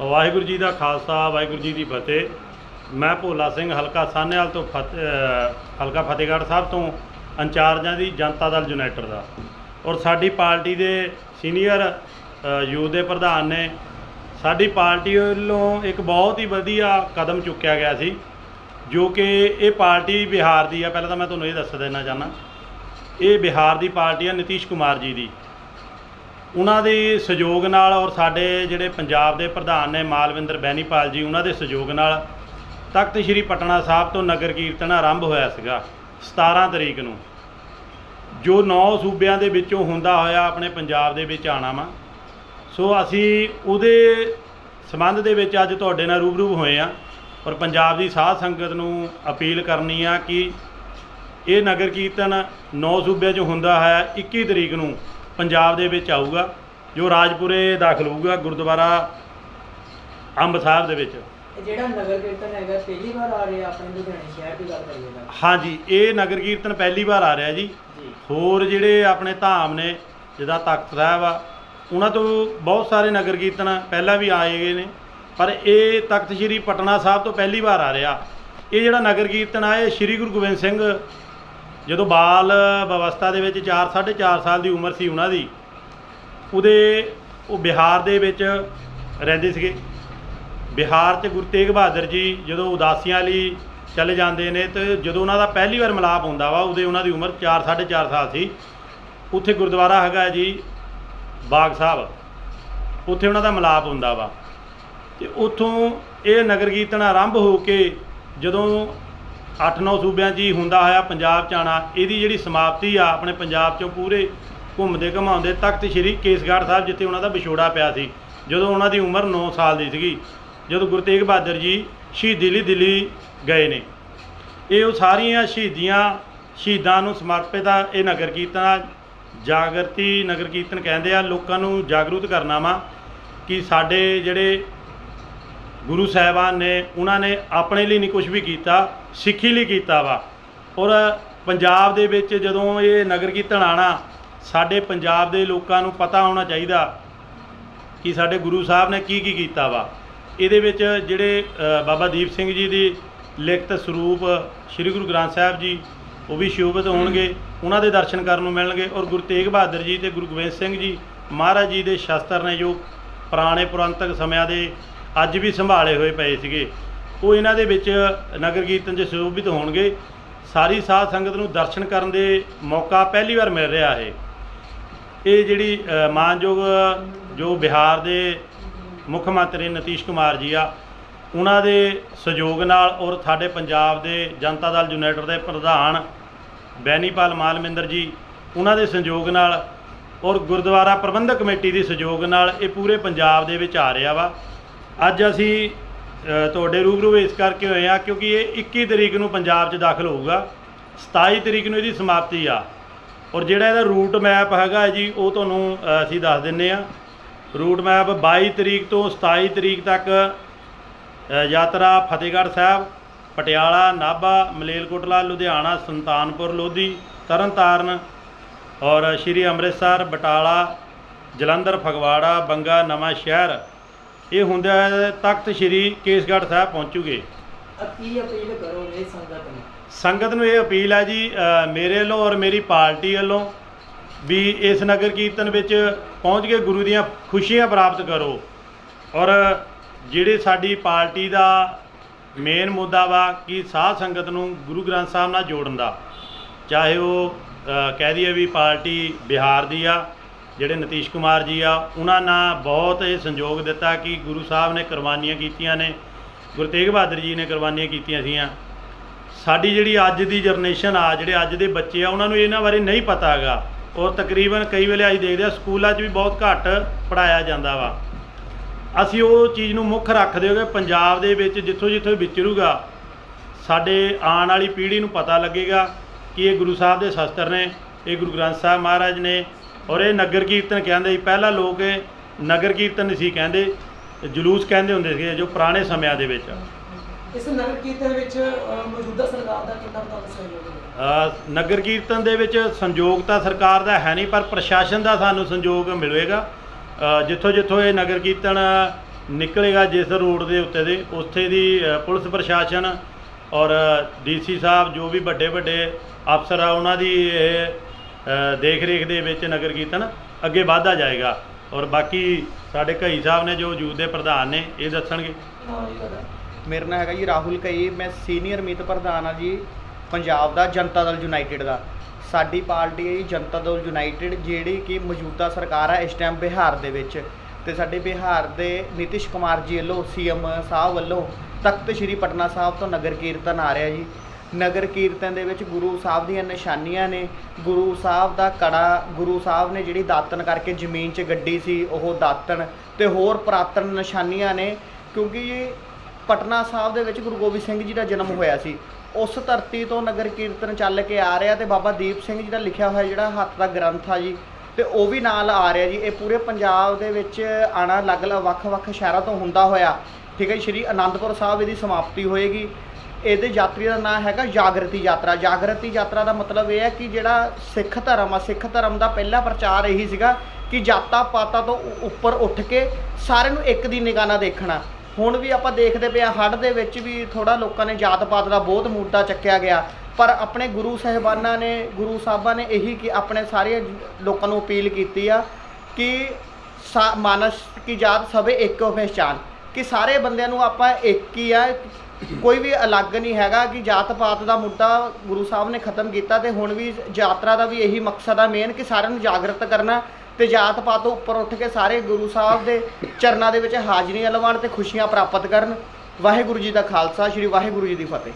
ਵਾਹਿਗੁਰੂ ਜੀ ਦਾ ਖਾਲਸਾ, ਵਾਹਿਗੁਰੂ ਜੀ ਦੀ ਫਤਿਹ। ਮੈਂ ਭੋਲਾ ਸਿੰਘ ਹਲਕਾ ਸਾਹਨੇਵਾਲ ਤੋਂ ਫਤਿਹ ਹਲਕਾ ਫਤਿਹਗੜ੍ਹ ਸਾਹਿਬ ਤੋਂ ਇੰਚਾਰਜਾਂ ਦੀ ਜਨਤਾ ਦਲ ਯੂਨਾਈਟਡ ਦਾ। ਔਰ ਸਾਡੀ ਪਾਰਟੀ ਦੇ ਸੀਨੀਅਰ ਯੂਥ ਦੇ ਪ੍ਰਧਾਨ ਨੇ ਸਾਡੀ ਪਾਰਟੀ ਵੱਲੋਂ ਇੱਕ ਬਹੁਤ ਹੀ ਵਧੀਆ ਕਦਮ ਚੁੱਕਿਆ ਗਿਆ ਸੀ, ਜੋ ਕਿ ਇਹ ਪਾਰਟੀ ਬਿਹਾਰ ਦੀ ਆ। ਪਹਿਲਾਂ ਤਾਂ ਮੈਂ ਤੁਹਾਨੂੰ ਇਹ ਦੱਸ ਦੇਣਾ ਚਾਹੁੰਦਾ। ਇਹ ਬਿਹਾਰ ਦੀ ਪਾਰਟੀ ਆ ਨਿਤੀਸ਼ ਕੁਮਾਰ ਜੀ ਦੀ। ਉਹਨਾਂ ਦੇ ਸਹਿਯੋਗ ਨਾਲ ਔਰ ਸਾਡੇ ਜਿਹੜੇ ਪੰਜਾਬ ਦੇ ਪ੍ਰਧਾਨ ਨੇ ਮਾਲਵਿੰਦਰ ਬੈਨੀਪਾਲ ਜੀ, ਉਹਨਾਂ ਦੇ ਸਹਿਯੋਗ ਨਾਲ ਤਖਤ ਸ੍ਰੀ ਪਟਨਾ ਸਾਹਿਬ ਤੋਂ ਨਗਰ ਕੀਰਤਨ ਆਰੰਭ ਹੋਇਆ ਸੀਗਾ 17 ਤਰੀਕ ਨੂੰ। ਜੋ 9 ਸੂਬਿਆਂ ਦੇ ਵਿੱਚੋਂ ਹੁੰਦਾ ਹੋਇਆ ਆਪਣੇ ਪੰਜਾਬ ਦੇ ਵਿੱਚ ਆਣਾ ਵਾ। ਸੋ ਅਸੀਂ ਉਹਦੇ ਸੰਬੰਧ ਦੇ ਵਿੱਚ ਅੱਜ ਤੁਹਾਡੇ ਨਾਲ ਰੂਬਰੂ ਹੋਏ ਆ ਔਰ ਪੰਜਾਬ ਦੀ ਸਾਧ ਸੰਗਤ ਨੂੰ ਅਪੀਲ ਕਰਨੀ ਆ ਕਿ ਇਹ ਨਗਰ ਕੀਰਤਨ 9 ਸੂਬਿਆਂ 'ਚ ਹੁੰਦਾ ਹੈ 21 ਤਰੀਕ ਨੂੰ ਪੰਜਾਬ ਦੇ ਵਿੱਚ ਆਊਗਾ ਜੋ ਰਾਜਪੁਰੇ ਦਾਖਲ ਹੋਊਗਾ ਗੁਰਦੁਆਰਾ ਅੰਬ ਸਾਹਿਬ ਦੇ ਵਿੱਚ। ਜਿਹੜਾ ਨਗਰ ਕੀਰਤਨ ਹੈਗਾ ਪਹਿਲੀ ਵਾਰ ਆ ਰਿਹਾ ਆਪਣੇ ਲੁਧਿਆਣੇ ਸ਼ਹਿਰ ਦੀ ਗੱਲ ਕਰੀਏ ਤਾਂ। ਹਾਂਜੀ ਇਹ ਨਗਰ ਕੀਰਤਨ ਪਹਿਲੀ ਵਾਰ ਆ ਰਿਹਾ ਜੀ। ਜੀ। ਹੋਰ ਜਿਹੜੇ ਆਪਣੇ ਧਾਮ ਨੇ ਜਿਹਦਾ ਤਖਤ ਸਾਹਿਬ ਆ ਉਹਨਾਂ ਤੋਂ ਬਹੁਤ ਸਾਰੇ ਨਗਰ ਕੀਰਤਨ ਪਹਿਲਾਂ ਵੀ ਆਏ ਗਏ ਨੇ ਪਰ ਇਹ ਤਖਤ ਸ੍ਰੀ ਪਟਨਾ ਸਾਹਿਬ ਤੋਂ ਪਹਿਲੀ ਵਾਰ ਆ ਰਿਹਾ। ਇਹ ਜਿਹੜਾ ਨਗਰ ਕੀਰਤਨ ਆ ਇਹ ਸ੍ਰੀ ਗੁਰੂ ਗੋਬਿੰਦ ਸਿੰਘ ਜਦੋਂ ਬਾਲ ਅਵਸਥਾ ਦੇ ਵਿੱਚ 4 4.5 ਸਾਲ ਦੀ ਉਮਰ ਸੀ ਉਹਨਾਂ ਦੀ, ਉਹਦੇ ਉਹ ਬਿਹਾਰ ਦੇ ਵਿੱਚ ਰਹਿੰਦੇ ਸੀਗੇ। ਬਿਹਾਰ 'ਚ ਗੁਰੂ ਤੇਗ ਬਹਾਦਰ ਜੀ ਜਦੋਂ ਉਦਾਸੀਆਂ ਲਈ ਚਲੇ ਜਾਂਦੇ ਨੇ ਤੇ ਜਦੋਂ ਉਹਨਾਂ ਦਾ ਪਹਿਲੀ ਵਾਰ ਮਿਲਾਪ ਹੁੰਦਾ ਵਾ, ਉਹਦੇ ਉਹਨਾਂ ਦੀ ਉਮਰ 4 4.5 ਸਾਲ ਸੀ। ਉੱਥੇ ਗੁਰਦੁਆਰਾ ਹੈਗਾ ਜੀ ਬਾਗ ਸਾਹਿਬ। ਉੱਥੇ ਉਹਨਾਂ ਦਾ ਮਿਲਾਪ ਹੁੰਦਾ ਵਾ। ਤੇ ਉੱਥੋਂ ਇਹ ਨਗਰ ਕੀਰਤਨ ਆਰੰਭ ਹੋ ਕੇ ਜਦੋਂ 8-9 ਸੂਬਿਆਂ 'ਚ ਹੀ ਹੁੰਦਾ ਹੋਇਆ ਪੰਜਾਬ 'ਚ ਆਉਣਾ ਇਹਦੀ ਜਿਹੜੀ ਸਮਾਪਤੀ ਆ, ਆਪਣੇ ਪੰਜਾਬ 'ਚੋਂ ਪੂਰੇ ਘੁੰਮਦੇ ਘਮਾਉਂਦੇ ਤਖਤ ਸ੍ਰੀ ਕੇਸਗੜ੍ਹ ਸਾਹਿਬ, ਜਿੱਥੇ ਉਹਨਾਂ ਦਾ ਵਿਛੋੜਾ ਪਿਆ ਸੀ, ਜਦੋਂ ਉਹਨਾਂ ਦੀ ਉਮਰ 9 ਸਾਲ ਦੀ ਸੀਗੀ, ਜਦੋਂ ਗੁਰੂ ਤੇਗ ਬਹਾਦਰ ਜੀ ਸ਼ਹੀਦੀ ਲਈ ਦਿੱਲੀ ਗਏ ਨੇ। ਇਹ ਉਹ ਸਾਰੀਆਂ ਸ਼ਹੀਦੀਆਂ, ਸ਼ਹੀਦਾਂ ਨੂੰ ਸਮਰਪਿਤ ਆ, ਇਹ ਨਗਰ ਕੀਰਤਨ ਆ, ਜਾਗਰਤੀ ਨਗਰ ਕੀਰਤਨ ਕਹਿੰਦੇ ਆ, ਲੋਕਾਂ ਨੂੰ ਜਾਗਰੂਕ ਕਰਨਾ ਵਾ ਕਿ ਸਾਡੇ ਜਿਹੜੇ ਗੁਰੂ ਸਾਹਿਬਾਨ ਨੇ, ਉਹਨਾਂ ਨੇ ਆਪਣੇ ਲਈ ਨਹੀਂ ਕੁਝ ਵੀ ਕੀਤਾ, ਸਿੱਖੀ ਲਈ ਕੀਤਾ ਵਾ। ਔਰ ਪੰਜਾਬ ਦੇ ਵਿੱਚ ਜਦੋਂ ਇਹ ਨਗਰ ਕੀਰਤਨ ਆਣਾ ਸਾਡੇ ਪੰਜਾਬ ਦੇ ਲੋਕਾਂ ਨੂੰ ਪਤਾ ਹੋਣਾ ਚਾਹੀਦਾ ਕਿ ਸਾਡੇ ਗੁਰੂ ਸਾਹਿਬ ਨੇ ਕੀ ਕੀ ਕੀਤਾ ਵਾ। ਇਹਦੇ ਵਿੱਚ ਜਿਹੜੇ ਬਾਬਾ ਦੀਪ ਸਿੰਘ ਜੀ ਦੀ ਲਿਖਤ ਸਰੂਪ ਸ੍ਰੀ ਗੁਰੂ ਗ੍ਰੰਥ ਸਾਹਿਬ ਜੀ, ਉਹ ਵੀ ਸ਼ੋਭਿਤ ਹੋਣਗੇ, ਉਹਨਾਂ ਦੇ ਦਰਸ਼ਨ ਕਰਨ ਨੂੰ ਮਿਲਣਗੇ। ਔਰ ਗੁਰੂ ਤੇਗ ਬਹਾਦਰ ਜੀ ਤੇ ਗੁਰੂ ਗੋਬਿੰਦ ਸਿੰਘ ਜੀ ਮਹਾਰਾਜ ਜੀ ਦੇ ਸ਼ਸਤਰ ਨੇ ਜੋ ਪੁਰਾਣੇ ਪੁਰਾਤਨਕ ਸਮਿਆਂ ਦੇ ਅੱਜ ਵੀ ਸੰਭਾਲੇ ਹੋਏ ਪਏ ਸੀਗੇ। ਉਹ ਇਹਨਾਂ ਦੇ ਵਿੱਚ ਨਗਰ ਕੀਰਤਨ 'ਚ ਸ਼ੋਭਿਤ ਹੋਣਗੇ। ਸਾਰੀ ਸਾਧ ਸੰਗਤ ਨੂੰ ਦਰਸ਼ਨ ਕਰਨ ਦੇ ਮੌਕਾ ਪਹਿਲੀ ਵਾਰ ਮਿਲ ਰਿਹਾ ਹੈ। ਇਹ ਜਿਹੜੀ ਮਾਨਯੋਗ ਜੋ ਬਿਹਾਰ ਦੇ ਮੁੱਖ ਮੰਤਰੀ ਨਤੀਸ਼ ਕੁਮਾਰ ਜੀ ਆ, ਉਹਨਾਂ ਦੇ ਸਹਿਯੋਗ ਨਾਲ ਔਰ ਸਾਡੇ ਪੰਜਾਬ ਦੇ ਜਨਤਾ ਦਲ ਯੂਨਾਈਟਿਡ ਦੇ ਪ੍ਰਧਾਨ ਬੈਨੀਪਾਲ ਮਾਲਮਿੰਦਰ ਜੀ, ਉਹਨਾਂ ਦੇ ਸਹਿਯੋਗ ਨਾਲ ਔਰ ਗੁਰਦੁਆਰਾ ਪ੍ਰਬੰਧਕ ਕਮੇਟੀ ਦੇ ਸਹਿਯੋਗ ਨਾਲ ਇਹ ਪੂਰੇ ਪੰਜਾਬ ਦੇ ਵਿੱਚ ਆ ਰਿਹਾ ਵਾ। ਅੱਜ ਅਸੀਂ ਤੁਹਾਡੇ ਰੂਬਰੂ ਇਸ ਕਰਕੇ ਹੋਏ ਆ ਕਿਉਂਕਿ ਇਹ 21 ਤਰੀਕ ਨੂੰ ਪੰਜਾਬ 'ਚ ਦਾਖਲ ਹੋਊਗਾ। 27 ਤਰੀਕ ਨੂੰ ਇਹਦੀ ਸਮਾਪਤੀ ਆ। ਔਰ ਜਿਹੜਾ ਇਹਦਾ ਰੂਟ ਮੈਪ ਹੈਗਾ ਜੀ, ਉਹ ਤੁਹਾਨੂੰ ਅਸੀਂ ਦੱਸ ਦਿੰਨੇ ਆ ਰੂਟ ਮੈਪ 22 ਤਰੀਕ ਤੋਂ 27 ਤਰੀਕ ਤੱਕ ਯਾਤਰਾ ਫਤਿਹਗੜ੍ਹ ਸਾਹਿਬ, ਪਟਿਆਲਾ, ਨਾਭਾ ਮਲੇਲਕੋਟਲਾ ਲੁਧਿਆਣਾ, ਸੁਲਤਾਨਪੁਰ, ਲੋਧੀ, ਤਰਨਤਾਰਨ ਔਰ ਸ਼੍ਰੀ ਅੰਮ੍ਰਿਤਸਰ, ਬਟਾਲਾ, ਜਲੰਧਰ, ਫਗਵਾੜਾ, ਬੰਗਾ ਨਵਾਂ ਸ਼ਹਿਰ ਇਹ ਹੁੰਦੇ ਤਖਤ ਸ਼੍ਰੀ ਕੇਸਗੜ੍ਹ ਸਾਹਿਬ ਪਹੁੰਚੂਗੇ। ਅ ਕੀ ਅਪੀਲ ਕਰੋਗੇ ਸੰਗਤ ਨੂੰ? ਸੰਗਤ ਨੂੰ ਇਹ ਅਪੀਲ ਹੈ ਜੀ ਮੇਰੇ ਵੱਲੋਂ ਔਰ ਮੇਰੀ ਪਾਰਟੀ ਵੱਲੋਂ ਵੀ ਇਸ ਨਗਰ ਕੀਰਤਨ ਵਿੱਚ ਪਹੁੰਚ ਕੇ ਗੁਰੂ ਦੀਆਂ ਖੁਸ਼ੀਆਂ ਪ੍ਰਾਪਤ ਕਰੋ। ਔਰ ਜਿਹੜੇ ਸਾਡੀ ਪਾਰਟੀ ਦਾ ਮੇਨ ਮੁੱਦਾ ਵਾ ਕਿ ਸਾਧ ਸੰਗਤ ਨੂੰ ਗੁਰੂ ਗ੍ਰੰਥ ਸਾਹਿਬ ਨਾਲ ਜੋੜਨ ਦਾ ਚਾਹੇ ਉਹ ਕਹਿ ਦਈਏ ਵੀ ਪਾਰਟੀ ਬਿਹਾਰ ਦੀ ਆ ਜਿਹੜੇ ਨਤੀਸ਼ ਕੁਮਾਰ ਜੀ ਆ, ਉਹਨਾਂ ਨਾਲ ਬਹੁਤ ਇਹ ਸੰਯੋਗ ਦਿੱਤਾ ਕਿ ਗੁਰੂ ਸਾਹਿਬ ਨੇ ਕੁਰਬਾਨੀਆਂ ਕੀਤੀਆਂ ਨੇ, ਗੁਰੂ ਤੇਗ ਬਹਾਦਰ ਜੀ ਨੇ ਕੁਰਬਾਨੀਆਂ ਕੀਤੀਆਂ ਸੀਆਂ ਸਾਡੀ ਜਿਹੜੀ ਅੱਜ ਦੀ ਜਨਰੇਸ਼ਨ ਆ, ਜਿਹੜੇ ਅੱਜ ਦੇ ਬੱਚੇ ਆ, ਉਹਨਾਂ ਨੂੰ ਇਹਨਾਂ ਬਾਰੇ ਨਹੀਂ ਪਤਾ ਹੈਗਾ। ਔਰ ਤਕਰੀਬਨ ਕਈ ਵੇਲੇ ਅਸੀਂ ਦੇਖਦੇ ਆ, ਸਕੂਲਾਂ 'ਚ ਵੀ ਬਹੁਤ ਘੱਟ ਪੜਾਇਆ ਜਾਂਦਾ ਵਾ। ਅਸੀਂ ਉਹ ਚੀਜ਼ ਨੂੰ ਮੁੱਖ ਰੱਖਦੇ ਹੋਗੇ, ਪੰਜਾਬ ਦੇ ਵਿੱਚ ਜਿੱਥੋਂ ਜਿੱਥੋਂ ਵਿਚਰੂਗਾ, ਸਾਡੇ ਆਉਣ ਵਾਲੀ ਪੀੜ੍ਹੀ ਨੂੰ ਪਤਾ ਲੱਗੇਗਾ ਕਿ ਇਹ ਗੁਰੂ ਸਾਹਿਬ ਦੇ ਸ਼ਸਤਰ ਨੇ, ਇਹ ਗੁਰੂ ਗ੍ਰੰਥ ਸਾਹਿਬ ਮਹਾਰਾਜ ਨੇ ਔਰ ਇਹ ਨਗਰ ਕੀਰਤਨ ਕਹਿੰਦੇ ਸੀ ਪਹਿਲਾਂ ਲੋਕ ਇਹ ਨਗਰ ਕੀਰਤਨ ਨਹੀਂ ਸੀ ਕਹਿੰਦੇ ਜਲੂਸ ਕਹਿੰਦੇ ਹੁੰਦੇ ਸੀਗੇ ਜੋ ਪੁਰਾਣੇ ਸਮਿਆਂ ਦੇ ਵਿੱਚ। ਇਸ ਨਗਰ ਕੀਰਤਨ ਵਿੱਚ ਮੌਜੂਦਾ ਸਰਕਾਰ ਦਾ ਕਿੰਨਾ ਤੁਹਾਨੂੰ ਸਹਿਯੋਗ ਨਗਰ ਕੀਰਤਨ ਦੇ ਵਿੱਚ ਸੰਯੋਗ ਤਾਂ ਸਰਕਾਰ ਦਾ ਹੈ ਨਹੀਂ ਪਰ ਪ੍ਰਸ਼ਾਸਨ ਦਾ ਸਾਨੂੰ ਸੰਯੋਗ ਮਿਲੇਗਾ। ਜਿੱਥੋਂ ਜਿੱਥੋਂ ਇਹ ਨਗਰ ਕੀਰਤਨ ਨਿਕਲੇਗਾ ਜਿਸ ਰੋਡ ਦੇ ਉੱਤੇ ਦੇ ਉੱਥੇ ਦੀ ਪੁਲਿਸ ਪ੍ਰਸ਼ਾਸਨ ਔਰ ਡੀਸੀ ਸਾਹਿਬ ਜੋ ਵੀ ਵੱਡੇ ਵੱਡੇ ਅਫਸਰ ਆ ਉਹਨਾਂ ਦੀ ਇਹ ਦੇਖ ਰੇਖ ਦੇ ਵਿੱਚ ਨਗਰ ਕੀਰਤਨ ਅੱਗੇ ਵਧਦਾ ਜਾਏਗਾ। ਔਰ ਬਾਕੀ ਸਾਡੇ ਕਈ ਸਾਹਿਬ ਨੇ ਜੋ ਯੂਥ ਦੇ ਪ੍ਰਧਾਨ ਨੇ, ਇਹ ਦੱਸਣਗੇ। ਨਾਮ ਜੀ ਮੇਰਾ ਨਾਮ ਹੈਗਾ ਜੀ ਰਾਹੁਲ ਕਈ ਮੈਂ ਸੀਨੀਅਰ ਮੀਤ ਪ੍ਰਧਾਨ ਆ ਜੀ ਪੰਜਾਬ ਦਾ ਜਨਤਾ ਦਲ ਯੂਨਾਈਟਿਡ ਦਾ। ਸਾਡੀ ਪਾਰਟੀ ਹੈ ਜੀ ਜਨਤਾ ਦਲ ਯੂਨਾਈਟਿਡ, ਜਿਹੜੀ ਕਿ ਮੌਜੂਦਾ ਸਰਕਾਰ ਹੈ ਇਸ ਟਾਈਮ ਬਿਹਾਰ ਦੇ ਵਿੱਚ। ਤੇ ਸਾਡੇ ਬਿਹਾਰ ਦੇ ਨਿਤਿਸ਼ ਕੁਮਾਰ ਜੀ ਵੱਲੋਂ, ਸੀਐਮ ਸਾਹਿਬ ਵੱਲੋਂ ਤਖਤ ਸ੍ਰੀ ਪਟਨਾ ਸਾਹਿਬ ਤੋਂ ਨਗਰ ਕੀਰਤਨ ਆ ਰਿਹਾ ਜੀ। ਨਗਰ ਕੀਰਤਨ ਦੇ ਵਿੱਚ ਗੁਰੂ ਸਾਹਿਬ ਦੀਆਂ ਨਿਸ਼ਾਨੀਆਂ ਨੇ, ਗੁਰੂ ਸਾਹਿਬ ਦਾ ਕੜਾ, ਗੁਰੂ ਸਾਹਿਬ ਨੇ ਜਿਹੜੀ ਦਾਤਨ ਕਰਕੇ ਜ਼ਮੀਨ 'ਚ ਗੱਡੀ ਸੀ, ਉਹ ਦਾਤਨ ਤੇ ਹੋਰ ਪੁਰਾਤਨ ਨਿਸ਼ਾਨੀਆਂ ਨੇ, ਕਿਉਂਕਿ ਪਟਨਾ ਸਾਹਿਬ ਦੇ ਵਿੱਚ ਗੁਰੂ ਗੋਬਿੰਦ ਸਿੰਘ ਜੀ ਦਾ ਜਨਮ ਹੋਇਆ ਸੀ। ਉਸ ਧਰਤੀ ਤੋਂ ਨਗਰ ਕੀਰਤਨ ਚੱਲ ਕੇ ਆ ਰਿਹਾ ਤੇ ਬਾਬਾ ਦੀਪ ਸਿੰਘ ਜੀ ਦਾ ਲਿਖਿਆ ਹੋਇਆ ਜਿਹੜਾ ਹੱਥ ਦਾ ਗ੍ਰੰਥ ਆ ਜੀ, ਤੇ ਉਹ ਵੀ ਨਾਲ ਆ ਰਿਹਾ ਜੀ। ਇਹ ਪੂਰੇ ਪੰਜਾਬ ਦੇ ਵਿੱਚ ਆਣਾ ਅਲੱਗ-ਅਲੱਗ ਵੱਖ-ਵੱਖ ਸ਼ਹਿਰਾਂ ਤੋਂ ਹੁੰਦਾ ਹੋਇਆ। ਠੀਕ ਹੈ ਸ਼੍ਰੀ ਅਨੰਦਪੁਰ ਸਾਹਿਬ ਇਹਦੀ ਸਮਾਪਤੀ ਹੋਏਗੀ। ਇਹਦੇ ਯਾਤਰੀ ਦਾ ਨਾਮ ਹੈਗਾ ਜਾਗਰਤੀ ਯਾਤਰਾ। ਜਾਗਰਤੀ ਯਾਤਰਾ ਦਾ ਮਤਲਬ ਇਹ ਹੈ ਕਿ ਜਿਹੜਾ ਸਿੱਖ ਧਰਮ ਆ, ਸਿੱਖ ਧਰਮ ਦਾ ਪਹਿਲਾ ਪ੍ਰਚਾਰ ਇਹੀ ਸੀਗਾ ਕਿ ਜਾਤਾਂ ਪਾਤਾਂ ਤੋਂ ਉੱਪਰ ਉੱਠ ਕੇ ਸਾਰਿਆਂ ਨੂੰ ਇੱਕ ਦੀ ਨਿਗਾਹ ਨਾਲ ਦੇਖਣਾ। ਹੁਣ ਵੀ ਆਪਾਂ ਦੇਖਦੇ ਪਏ ਆ, ਹੜ੍ਹ ਦੇ ਵਿੱਚ ਵੀ ਥੋੜਾ ਲੋਕਾਂ ਨੇ ਜਾਤ ਪਾਤ ਦਾ ਬਹੁਤ ਮੁੱਦਾ ਚੱਕਿਆ ਗਿਆ। ਪਰ ਆਪਣੇ ਗੁਰੂ ਸਾਹਿਬਾਨਾਂ ਨੇ, ਗੁਰੂ ਸਾਹਿਬਾਂ ਨੇ ਇਹੀ ਕਿ ਆਪਣੇ ਸਾਰੇ ਲੋਕਾਂ ਨੂੰ ਅਪੀਲ ਕੀਤੀ ਆ ਕਿ ਸਾ- ਮਾਨਸ, ਕੀ ਜਾਤ ਸਭੇ ਇੱਕ ਪਹਿਚਾਨ ਕਿ ਸਾਰੇ ਬੰਦਿਆਂ ਨੂੰ ਆਪਾਂ ਇੱਕ ਹੀ ਆ ਕੋਈ ਵੀ ਅਲੱਗ ਨਹੀਂ ਹੈਗਾ ਕਿ ਜਾਤ ਪਾਤ ਦਾ ਮੁੱਦਾ ਗੁਰੂ ਸਾਹਿਬ ਨੇ ਖਤਮ ਕੀਤਾ ਤੇ ਹੁਣ ਵੀ ਯਾਤਰਾ ਦਾ ਵੀ ਇਹੀ ਮਕਸਦ ਆ ਮੇਨ ਕਿ ਸਾਰਿਆਂ ਨੂੰ ਜਾਗਰਤ ਕਰਨਾ ਤੇ ਜਾਤ ਪਾਤ ਤੋਂ ਉੱਪਰ ਉੱਠ ਕੇ ਸਾਰੇ ਗੁਰੂ ਸਾਹਿਬ ਦੇ ਚਰਨਾਂ ਦੇ ਵਿੱਚ ਹਾਜ਼ਰੀਆਂ ਲਵਾਉਣ ਤੇ ਖੁਸ਼ੀਆਂ ਪ੍ਰਾਪਤ ਕਰਨ। ਵਾਹਿਗੁਰੂ ਜੀ ਦਾ ਖਾਲਸਾ, ਸ੍ਰੀ ਵਾਹਿਗੁਰੂ ਜੀ ਦੀ ਫਤਿਹ।